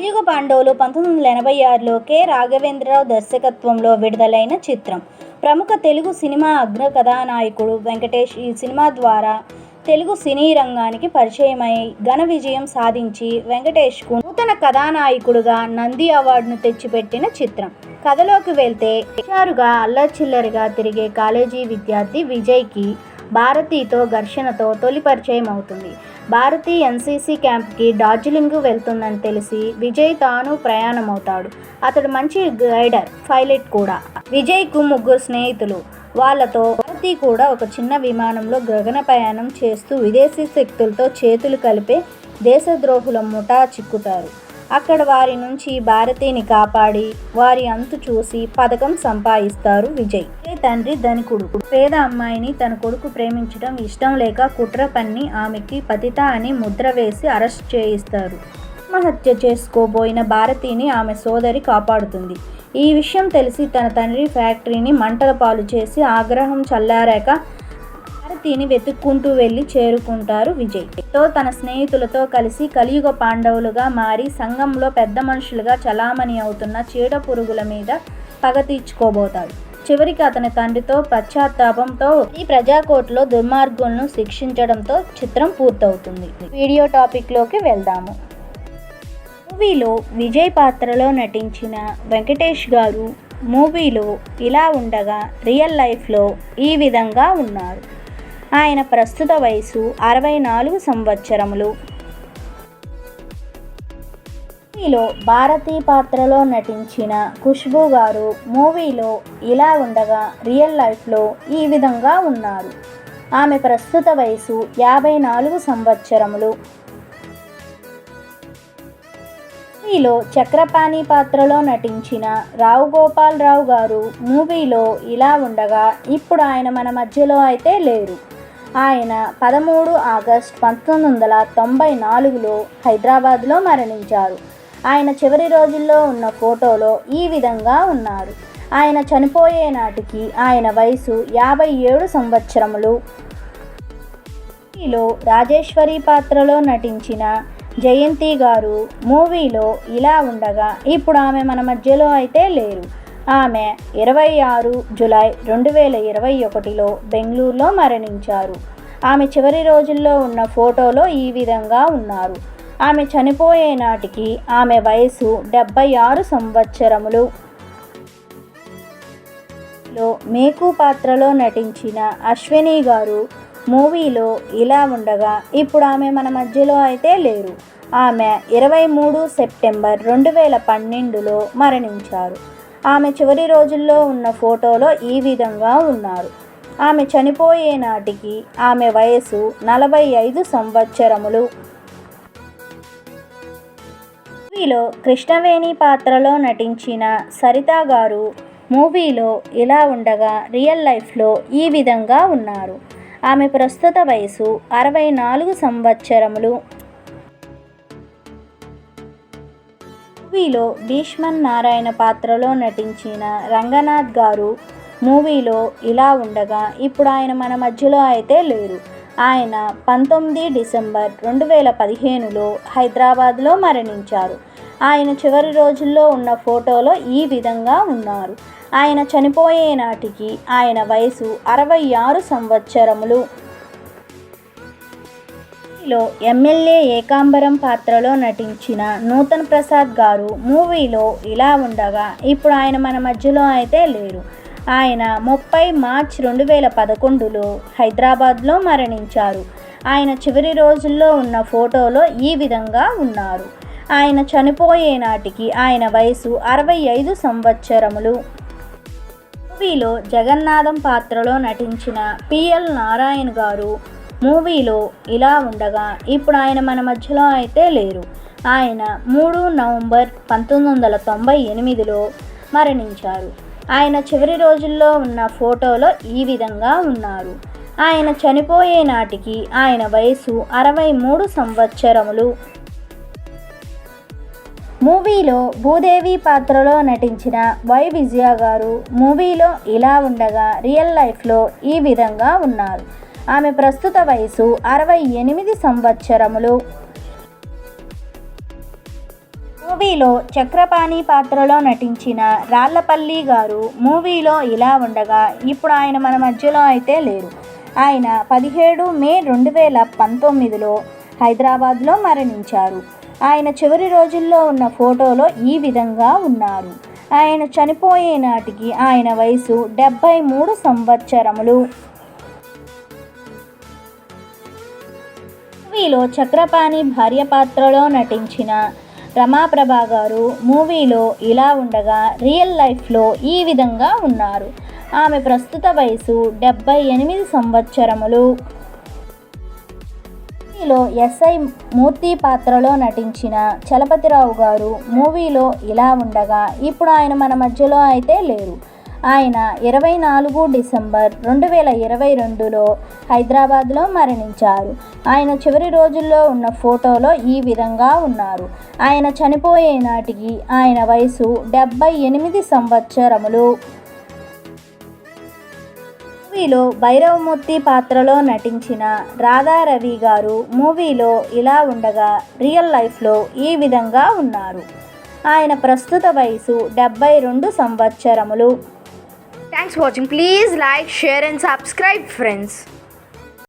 కలియుగ పాండవులు పంతొమ్మిది వందల ఎనభై ఆరులో కె. రాఘవేంద్రరావు దర్శకత్వంలో విడుదలైన చిత్రం. ప్రముఖ తెలుగు సినిమా అగ్ర కథానాయకుడు వెంకటేష్ ఈ సినిమా ద్వారా తెలుగు సినీ రంగానికి పరిచయమై ఘన విజయం సాధించి వెంకటేష్కు నూతన కథానాయకుడుగా నంది అవార్డును తెచ్చిపెట్టిన చిత్రం. కథలోకి వెళ్తే హుషారుగా అల్లచిల్లరిగా తిరిగే కాలేజీ విద్యార్థి విజయ్కి భారతితో ఘర్షణతో తొలి పరిచయం అవుతుంది భారతి ఎన్సీసీ క్యాంప్కి డార్జిలింగ్ వెళ్తుందని తెలిసి విజయ్ తాను ప్రయాణమవుతాడు. అతడు మంచి గైడర్ పైలట్ కూడా. విజయ్కు ముగ్గురు స్నేహితులు. వాళ్ళతో భారతి కూడా ఒక చిన్న విమానంలో గగన ప్రయాణం చేస్తూ విదేశీ శక్తులతో చేతులు కలిపే దేశద్రోహుల ముఠా చిక్కుతారు. అక్కడ వారి నుంచి భారతిని కాపాడి వారి అంతు చూసి పథకం సంపాదిస్తారు విజయ్. విజయ్ తండ్రి ధనికుడు పేద అమ్మాయిని తన కొడుకు ప్రేమించడం ఇష్టం లేక కుట్ర పన్ని ఆమెకి పతిత అని ముద్ర వేసి అరెస్ట్ చేయిస్తారు. ఆత్మహత్య చేసుకోబోయిన భారతిని ఆమె సోదరి కాపాడుతుంది. ఈ విషయం తెలిసి తన తండ్రి ఫ్యాక్టరీని మంటల పాలు చేసి ఆగ్రహం చల్లారాక భారతిని వెతుక్కుంటూ వెళ్ళి చేరుకుంటారు విజయ్. తో తన స్నేహితులతో కలిసి కలియుగ పాండవులుగా మారి సంఘంలో పెద్ద మనుషులుగా చలామణి అవుతున్న చీడ పురుగుల మీద పగ తీర్చుకోబోతాడు. చివరికి అతని తండ్రితో పశ్చాత్తాపంతో ఈ ప్రజాకోర్టులో దుర్మార్గులను శిక్షించడంతో చిత్రం పూర్తవుతుంది. వీడియో టాపిక్లోకి వెళ్దాము. మూవీలో విజయ్ పాత్రలో నటించిన వెంకటేష్ గారు మూవీలో ఇలా ఉండగా రియల్ లైఫ్లో ఈ విధంగా ఉన్నారు. ఆయన ప్రస్తుత వయసు అరవై నాలుగు సంవత్సరములు. మూవీలో భారతీ పాత్రలో నటించిన ఖుష్బూ గారు మూవీలో ఇలా ఉండగా రియల్ లైఫ్లో ఈ విధంగా ఉన్నారు. ఆమె ప్రస్తుత వయసు యాభై నాలుగు సంవత్సరములు. మూవీలో చక్రపాణి పాత్రలో నటించిన రావు గోపాలరావు గారు మూవీలో ఇలా ఉండగా ఇప్పుడు ఆయన మన మధ్యలో అయితే లేరు. ఆయన పదమూడు ఆగస్ట్ పంతొమ్మిది వందల తొంభై నాలుగులో హైదరాబాద్లో మరణించారు. ఆయన చివరి రోజుల్లో ఉన్న ఫోటోలో ఈ విధంగా ఉన్నారు. ఆయన చనిపోయే నాటికి ఆయన వయసు యాభై ఏడు సంవత్సరములు. మూవీలో రాజేశ్వరి పాత్రలో నటించిన జయంతి గారు మూవీలో ఇలా ఉండగా ఇప్పుడు ఆమె మన మధ్యలో అయితే లేరు. ఆమె ఇరవై ఆరు జులై రెండు వేల ఇరవై ఒకటిలో బెంగళూరులో మరణించారు. ఆమె చివరి రోజుల్లో ఉన్న ఫోటోలో ఈ విధంగా ఉన్నారు. ఆమె చనిపోయే నాటికి ఆమె వయసు డెబ్బై ఆరు సంవత్సరములు. లో మేకు పాత్రలో నటించిన అశ్విని గారు మూవీలో ఇలా ఉండగా ఇప్పుడు ఆమె మన మధ్యలో అయితే లేరు. ఆమె ఇరవై మూడు సెప్టెంబర్ రెండు వేల పన్నెండులో మరణించారు. ఆమె చివరి రోజుల్లో ఉన్న ఫోటోలో ఈ విధంగా ఉన్నారు. ఆమె చనిపోయే నాటికి ఆమె వయసు నలభై ఐదు సంవత్సరములు. మూవీలో కృష్ణవేణి పాత్రలో నటించిన సరిత గారు మూవీలో ఇలా ఉండగా రియల్ లైఫ్లో ఈ విధంగా ఉన్నారు. ఆమె ప్రస్తుత వయసు అరవై నాలుగు సంవత్సరములు. మూవీలో భీష్మన్ నారాయణ పాత్రలో నటించిన రంగనాథ్ గారు మూవీలో ఇలా ఉండగా ఇప్పుడు ఆయన మన మధ్యలో అయితే లేరు. ఆయన పంతొమ్మిది డిసెంబర్ రెండు వేల పదిహేనులో హైదరాబాద్లో మరణించారు. ఆయన చివరి రోజుల్లో ఉన్న ఫోటోలో ఈ విధంగా ఉన్నారు. ఆయన చనిపోయే నాటికి ఆయన వయసు అరవై ఆరు సంవత్సరములు. మూవీలో ఎమ్మెల్యే ఏకాంబరం పాత్రలో నటించిన నూతన్ ప్రసాద్ గారు మూవీలో ఇలా ఉండగా ఇప్పుడు ఆయన మన మధ్యలో అయితే లేరు. ఆయన ముప్పై మార్చ్ రెండు వేల పదకొండులో హైదరాబాద్లో మరణించారు. ఆయన చివరి రోజుల్లో ఉన్న ఫోటోలో ఈ విధంగా ఉన్నారు. ఆయన చనిపోయే నాటికి ఆయన వయసు అరవై ఐదు సంవత్సరములు. మూవీలో జగన్నాథం పాత్రలో నటించిన పిఎల్ నారాయణ్ గారు మూవీలో ఇలా ఉండగా ఇప్పుడు ఆయన మన మధ్యలో అయితే లేరు. ఆయన మూడు నవంబర్ పంతొమ్మిది వందల తొంభై ఎనిమిదిలో మరణించారు. ఆయన చివరి రోజుల్లో ఉన్న ఫోటోలో ఈ విధంగా ఉన్నారు. ఆయన చనిపోయే నాటికి ఆయన వయసు అరవై మూడు సంవత్సరములు. మూవీలో భూదేవి పాత్రలో నటించిన వై విజయ గారు మూవీలో ఇలా ఉండగా రియల్ లైఫ్లో ఈ విధంగా ఉన్నారు. ఆమె ప్రస్తుత వయసు అరవై ఎనిమిది సంవత్సరములు. మూవీలో చక్రపాణి పాత్రలో నటించిన రాళ్ళపల్లి గారు మూవీలో ఇలా ఉండగా ఇప్పుడు ఆయన మన మధ్యలో అయితే లేరు. ఆయన పదిహేడు మే రెండు వేల పంతొమ్మిదిలో హైదరాబాద్లో మరణించారు. ఆయన చివరి రోజుల్లో ఉన్న ఫోటోలో ఈ విధంగా ఉన్నారు. ఆయన చనిపోయే నాటికి ఆయన వయసు డెబ్బై మూడు సంవత్సరములు. మూవీలో చక్రపాణి భార్య పాత్రలో నటించిన రమాప్రభా గారు మూవీలో ఇలా ఉండగా రియల్ లైఫ్లో ఈ విధంగా ఉన్నారు. ఆమె ప్రస్తుత వయసు డెబ్బై ఎనిమిది సంవత్సరములు. మూవీలో ఎస్ఐ మూర్తి పాత్రలో నటించిన చలపతిరావు గారు మూవీలో ఇలా ఉండగా ఇప్పుడు ఆయన మన మధ్యలో అయితే లేరు. ఆయన ఇరవై నాలుగు డిసెంబర్ రెండు వేల ఇరవై రెండులో హైదరాబాద్లో మరణించారు. ఆయన చివరి రోజుల్లో ఉన్న ఫోటోలో ఈ విధంగా ఉన్నారు. ఆయన చనిపోయే నాటికి ఆయన వయసు డెబ్బై ఎనిమిది సంవత్సరములు. మూవీలో భైరవమూర్తి పాత్రలో నటించిన రాధారవి గారు మూవీలో ఇలా ఉండగా రియల్ లైఫ్లో ఈ విధంగా ఉన్నారు. ఆయన ప్రస్తుత వయసు డెబ్బై రెండు సంవత్సరములు. Thanks for watching. Please like, share, and subscribe, friends.